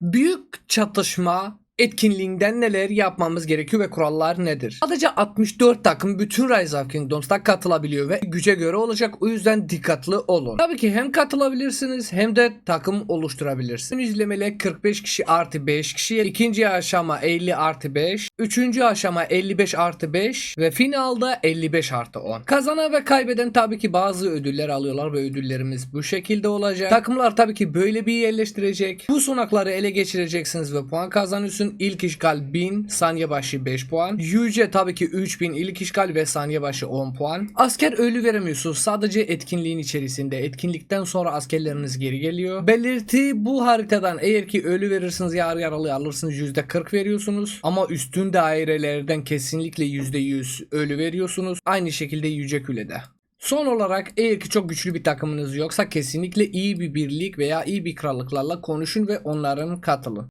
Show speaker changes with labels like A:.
A: Büyük çatışma etkinliğinden neler yapmamız gerekiyor ve kurallar nedir? Sadece 64 takım bütün Rise of Kingdoms'ta katılabiliyor ve güce göre olacak. O yüzden dikkatli olun. Tabii ki hem katılabilirsiniz hem de takım oluşturabilirsiniz. İzlemeli 45 kişi artı 5 kişi. ikinci aşama 50 artı 5. Üçüncü aşama 55 artı 5 ve finalda 55 artı 10. Kazanan ve kaybeden tabii ki bazı ödüller alıyorlar ve ödüllerimiz bu şekilde olacak. Takımlar tabii ki böyle bir yerleştirecek. Bu sunakları ele geçireceksiniz ve puan kazanıyorsun. İlk işgal 1000, saniye başı 5 puan. Yüce tabii ki 3000 ilk işgal ve saniye başı 10 puan. Asker ölü veremiyorsunuz. Sadece etkinliğin içerisinde. Etkinlikten sonra askerleriniz geri geliyor. Belirti bu haritadan eğer ki ölü verirsiniz yarı yaralı alırsınız %40 veriyorsunuz. Ama üstün dairelerden kesinlikle %100 ölü veriyorsunuz. Aynı şekilde Yüce Küle'de. Son olarak eğer ki çok güçlü bir takımınız yoksa kesinlikle iyi bir birlik veya iyi bir krallıklarla konuşun ve onların katılın.